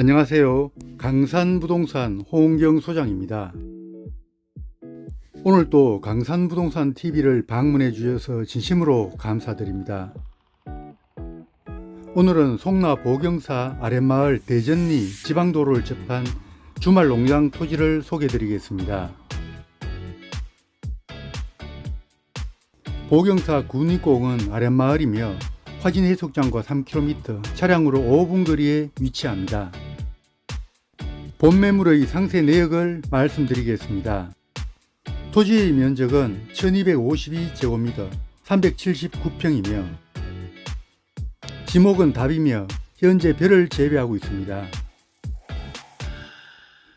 안녕하세요. 강산부동산 홍경 소장입니다. 오늘 또 강산부동산 TV를 방문해 주셔서 진심으로 감사드립니다. 오늘은 송나 보경사 아랫마을 대전리 지방도로를 접한 주말 농장 토지를 소개해 드리겠습니다. 보경사 군입공은 아랫마을이며 화진 해수욕장과 3km 차량으로 5분 거리에 위치합니다. 본 매물의 상세 내역을 말씀드리겠습니다. 토지의 면적은 1252제곱미터 379평이며 지목은 답이며 현재 벼를 재배하고 있습니다.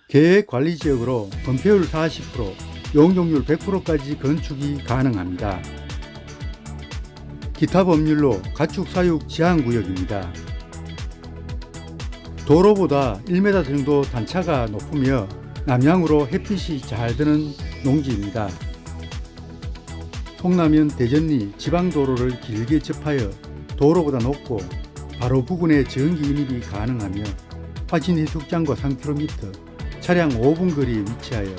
계획 관리 지역으로 건폐율 40%, 용적률 100%까지 건축이 가능합니다. 기타 법률로 가축 사육 제한 구역입니다. 도로보다 1m 정도 단차가 높으며 남향으로 햇빛이 잘 드는 농지입니다. 송남면 대전리 지방도로를 길게 접하여 도로보다 높고 바로 부근에 전기 인입이 가능하며 화진 해수욕장과 3km, 차량 5분 거리에 위치하여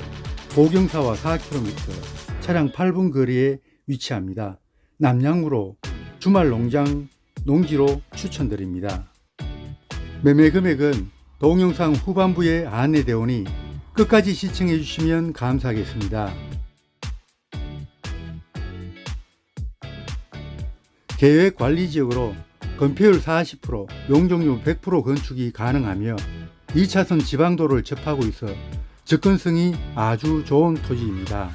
보경사와 4km, 차량 8분 거리에 위치합니다. 남향으로 주말 농장 농지로 추천드립니다. 매매 금액은 동영상 후반부에 안내되어 오니 끝까지 시청해 주시면 감사하겠습니다. 계획 관리 지역으로 건폐율 40%, 용적률 100% 건축이 가능하며 2차선 지방도로를 접하고 있어 접근성이 아주 좋은 토지입니다.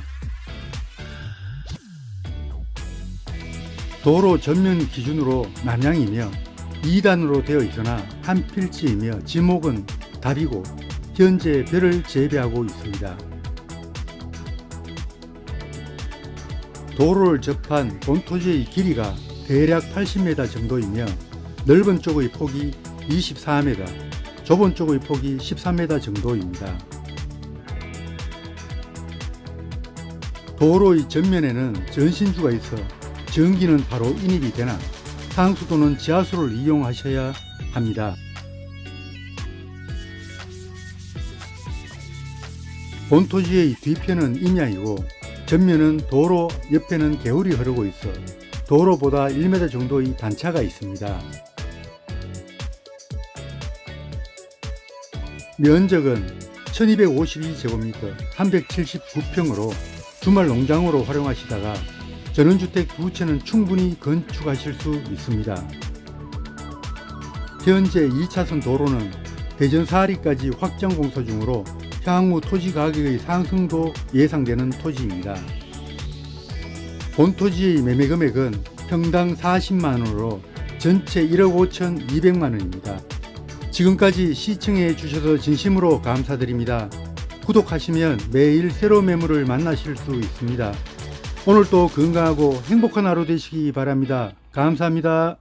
도로 전면 기준으로 남향이며 2단으로 되어 있으나 한 필지이며 지목은 답이고 현재 벼를 재배하고 있습니다. 도로를 접한 본 토지의 길이가 대략 80m 정도이며 넓은 쪽의 폭이 24m, 좁은 쪽의 폭이 13m 정도입니다. 도로의 전면에는 전신주가 있어 전기는 바로 인입이 되나 상수 도는 지하수를 이용하셔야 합니다. 본토지의 뒤편은 임야이고 전면은 도로 옆에는 개울이 흐르고 있어 도로보다 1m 정도의 단차가 있습니다. 면적은 1252제곱미터 379평으로 주말 농장으로 활용하시다가 전원주택 두 채는 충분히 건축하실 수 있습니다. 현재 2차선 도로는 대전 사리까지 확장 공사 중으로 향후 토지 가격의 상승도 예상되는 토지입니다. 본 토지의 매매 금액은 평당 40만 원으로 전체 1억 5천 2백만원입니다. 지금까지 시청해 주셔서 진심으로 감사드립니다. 구독하시면 매일 새로운 매물을 만나실 수 있습니다. 오늘 도 건강하고 행복한 하루 되시기 바랍니다. 감사합니다.